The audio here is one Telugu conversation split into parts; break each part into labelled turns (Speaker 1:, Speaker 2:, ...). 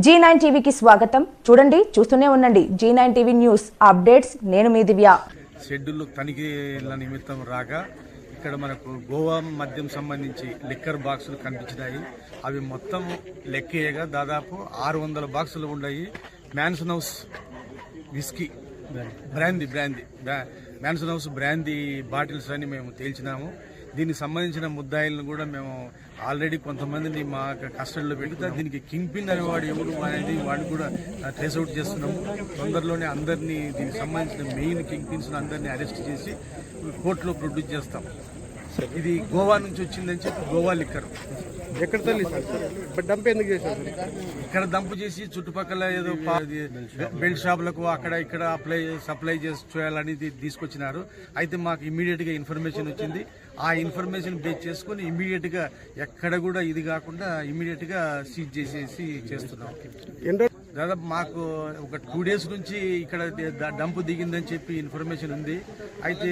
Speaker 1: జీ నైన్ టీవీకి స్వాగతం. చూడండి చూస్తూనే ఉండండి. Zee nine TV news updates. నేను మీ దివ్య.
Speaker 2: షెడ్యూల్ తనిఖీల నిమిత్తం రాగా ఇక్కడ మనకు గోవా మద్యం సంబంధించి లిక్కర్ బాక్సులు కనిపించినాయి. అవి మొత్తం లెక్కేయగా దాదాపు ఆరు వందల బాక్సులు ఉన్నాయి. Mansion House whisky brandy brandy బ్రా- మ్యాన్సన్ హౌస్ బ్రాందీ బాటిల్స్ అని మేము తేల్చినాము. దీనికి సంబంధించిన ముద్దాయిలను కూడా మేము ఆల్రెడీ కొంతమందిని మా కస్టడీలో పెడితే దీనికి కింగ్ పిన్ అనేవాడు ఎవరు అనేది వాడిని కూడా ట్రేస్ అవుట్ చేస్తున్నాము. తొందరలోనే అందరినీ దీనికి సంబంధించిన మెయిన్ కింగ్ పిన్స్ అందరినీ అరెస్ట్ చేసి కోర్టులో ప్రొడ్యూస్ చేస్తాం. ఇది గోవా నుంచి వచ్చిందని చెప్పి గోవా లిక్కర్.
Speaker 3: ఎక్కడ తల్లి సార్? డంప్ ఎందుకు చేశారు
Speaker 2: ఇక్కడ దంపు చేసి చుట్టుపక్కల ఏదో బెల్ట్ షాపులకు అక్కడ ఇక్కడ అప్లై సప్లై చేసి చేయాలని తీసుకొచ్చినారు. అయితే మాకు ఇమీడియట్గా ఇన్ఫర్మేషన్ వచ్చింది. ఆ ఇన్ఫర్మేషన్ బేస్ చేసుకుని ఇమీడియట్గా ఎక్కడ కూడా ఇది కాకుండా ఇమీడియట్గా సీజ్ చేసేసి చేస్తున్నాం. దాదాపు మాకు ఒక టూ డేస్ నుంచి ఇక్కడ డంపు దిగిందని చెప్పి ఇన్ఫర్మేషన్ ఉంది. అయితే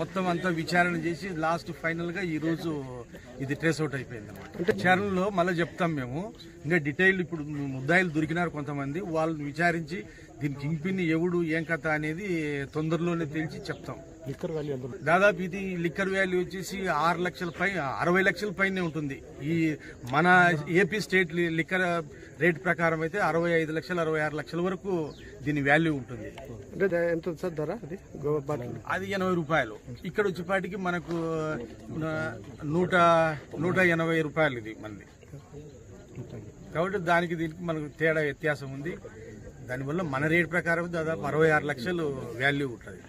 Speaker 2: మొత్తం అంతా విచారణ చేసి లాస్ట్ ఫైనల్గా ఈ రోజు ఇది ట్రేస్ అవుట్ అయిపోయింది అనమాట విచారణలో మళ్ళీ చెప్తాం మేము. ఇంకా డీటెయిల్ ఇప్పుడు ముద్దాయిలు దొరికినారు కొంతమంది. వాళ్ళని విచారించి దీని కింగ్ ఎవడు ఏం కథ అనేది తొందరలోనే తెలిసి చెప్తాం.
Speaker 3: లిక్కర్ వాల్యూ
Speaker 2: దాదాపు ఇది లిక్కర్ వాల్యూ వచ్చేసి ఆరు లక్షల పై అరవై లక్షల పైనే ఉంటుంది. ఈ మన ఏపీ స్టేట్ లిక్కర్ రేట్ ప్రకారం అయితే అరవై ఐదు లక్షలు అరవై ఆరు లక్షల వరకు దీని వాల్యూ ఉంటుంది.
Speaker 3: అంటే ఎంత సార్ ధర అది?
Speaker 2: అది ఎనభై రూపాయలు. ఇక్కడ వచ్చేపాటికి మనకు నూట నూట ఎనభై రూపాయలు ఇది మనది. కాబట్టి దానికి దీనికి మనకు తేడా వ్యత్యాసం ఉంది. దానివల్ల మన రేట్ ప్రకారం దాదాపు అరవై ఆరు లక్షలు వాల్యూ ఉంటుంది.